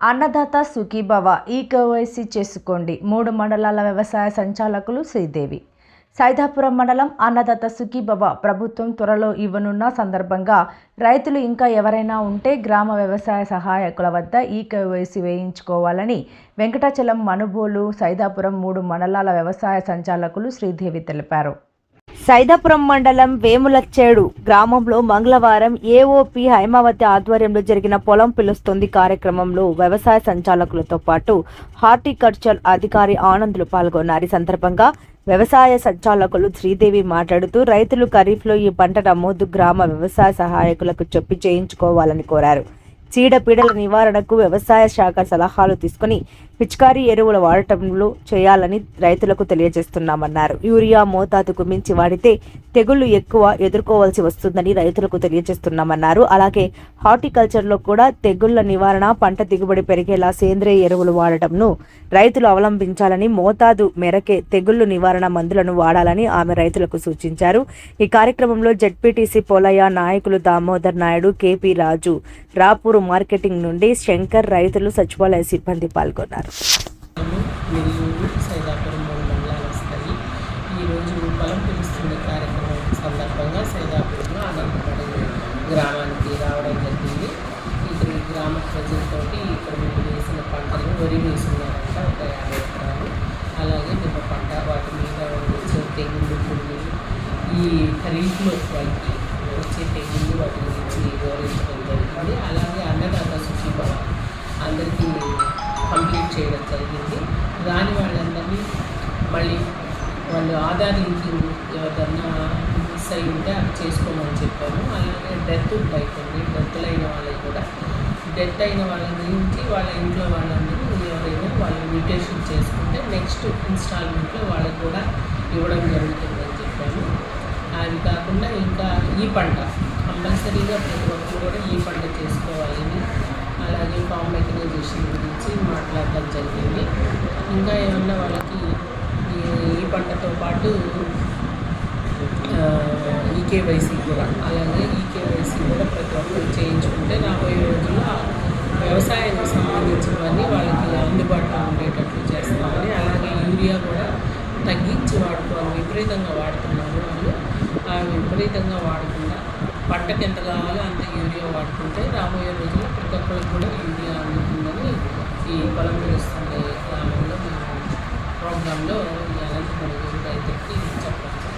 అన్నదాత సుఖీభవ ఈ కేవైసీ చేసుకోండి. మూడు మండలాల వ్యవసాయ సంచాలకులు శ్రీదేవి. సైదాపురం మండలం అన్నదాత సుఖీభవ ప్రభుత్వం త్వరలో ఇవ్వనున్న సందర్భంగా రైతులు ఇంకా ఎవరైనా ఉంటే గ్రామ వ్యవసాయ సహాయకుల వద్ద ఈ కేవైసీ వేయించుకోవాలని వెంకటాచలం మనుబోలు సైదాపురం మూడు మండలాల వ్యవసాయ సంచాలకులు శ్రీదేవి తెలిపారు. సైదాపురం మండలం వేములచ్చేడు గ్రామంలో మంగళవారం ఏఓపి హైమావతి ఆధ్వర్యంలో జరిగిన పొలం పిలుస్తుంది కార్యక్రమంలో వ్యవసాయ సంచాలకులతో పాటు హార్టికల్చర్ అధికారి ఆనందులు పాల్గొన్నారు. ఈ సందర్భంగా వ్యవసాయ సంచాలకులు శ్రీదేవి మాట్లాడుతూ రైతులు ఖరీఫ్లో ఈ పంట నమోదు గ్రామ వ్యవసాయ సహాయకులకు చెప్పి చేయించుకోవాలని కోరారు. చీడపీడల నివారణకు వ్యవసాయ శాఖ సలహాలు తీసుకుని పిచికారీ ఎరువుల వాడటంలో చేయాలని రైతులకు తెలియజేస్తున్నామన్నారు. యూరియా మోతాదుకు మించి వాడితే తెగుళ్ళు ఎక్కువ ఎదుర్కోవాల్సి వస్తుందని రైతులకు తెలియజేస్తున్నామన్నారు. అలాగే హార్టికల్చర్లో కూడా తెగుళ్ళ నివారణ పంట దిగుబడి పెరిగేలా సేంద్రియ ఎరువులు వాడటంను రైతులు అవలంబించాలని మోతాదు మేరకే తెగుళ్ళు నివారణ మందులను వాడాలని ఆమె రైతులకు సూచించారు. ఈ కార్యక్రమంలో జడ్పీటీసీ పోలయ్య నాయకులు దామోదర్ నాయుడు కేపీ రాజు రాపూరు మార్కెటింగ్ నుండి శంకర్ రైతులు సచివాలయ సిబ్బంది పాల్గొన్నారు మిరియూరు సైదాపురం మూడు మండలాలు వస్తాయి ఈరోజు పొలం పిలుస్తున్న కార్యక్రమం సందర్భంగా సైదాపురంలో అనంతపడి గ్రామానికి రావడం జరిగింది. ఇక్కడ ఈ గ్రామ ప్రజలతోటి ఇక్కడ మేము వేసిన పంటలు వరి వేసుకున్నారంట ఒక యాభై ఎకరాలు. అలాగే నిమ్మ పంట వాటి మీద వచ్చే తెగుళ్ళు పురుగులు ఈ ఖరీఫ్లో వాటికి వచ్చే తెగుళ్ళు వాటి గురించి వివరించడం జరిగింది. అలాగే అన్నదాత సుఖీభవ అందరికీ కంప్లీట్ చేయడం జరిగింది. రాని వాళ్ళందరినీ మళ్ళీ వాళ్ళు ఆధార్ లింకింగ్ ఎవరిదన్నా మిస్ అయి ఉంటే అవి చేసుకోమని చెప్పాము అలాగే డెత్ అయిపోయింది డెత్లు అయిన వాళ్ళకి కూడా. డెత్ అయిన వాళ్ళ గురించి వాళ్ళ ఇంట్లో వాళ్ళందరూ ఎవరైనా వాళ్ళు మ్యూటేషన్ చేసుకుంటే నెక్స్ట్ ఇన్స్టాల్మెంట్లో వాళ్ళకి కూడా ఇవ్వడం జరుగుతుందని చెప్పాము అది కాకుండా ఇంకా ఈ పంట కంపల్సరీగా ప్రతి ఒక్కరు కూడా ఈ పంట చేసుకోవాలని అలాగే ఫామ్ మెకనైజేషన్ గురించి మాట్లాడటం జరిగింది. ఇంకా ఏమన్నా వాళ్ళకి ఈ పంటతో పాటు ఈకేవైసీ కూడా. అలాగే ఈకేవైసీ కూడా ప్రతి ఒక్కరు చేయించుకుంటే రాబోయే రోజుల్లో వ్యవసాయానికి సంబంధించినవన్నీ వాళ్ళకి అందుబాటులో ఉండేటట్లు చేస్తామని అలాగే యూరియా కూడా తగ్గించి వాడుకోవాలి. విపరీతంగా వాడుతున్నారు వాళ్ళు. ఆ విపరీతంగా వాడకుండా పంటకు ఎంత కావాలో అంత యూరియా వాడుకుంటే రాబోయే రోజుల్లో ప్రతి ఒక్కరికి కూడా యూరియా అందుతుందని ఈ పొలం పిలుస్తుండే గ్రామంలో మేము ప్రోగ్రాంలో ఈ అనంతపురం రైతులకి చెప్పడం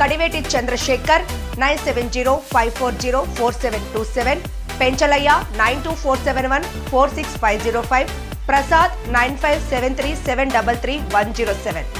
Kadiveti Chandrasekhar nine seven zero five four zero four seven two seven Penchalaiah nine two four seven one four six five zero five Prasad nine five seven three seven double three one zero seven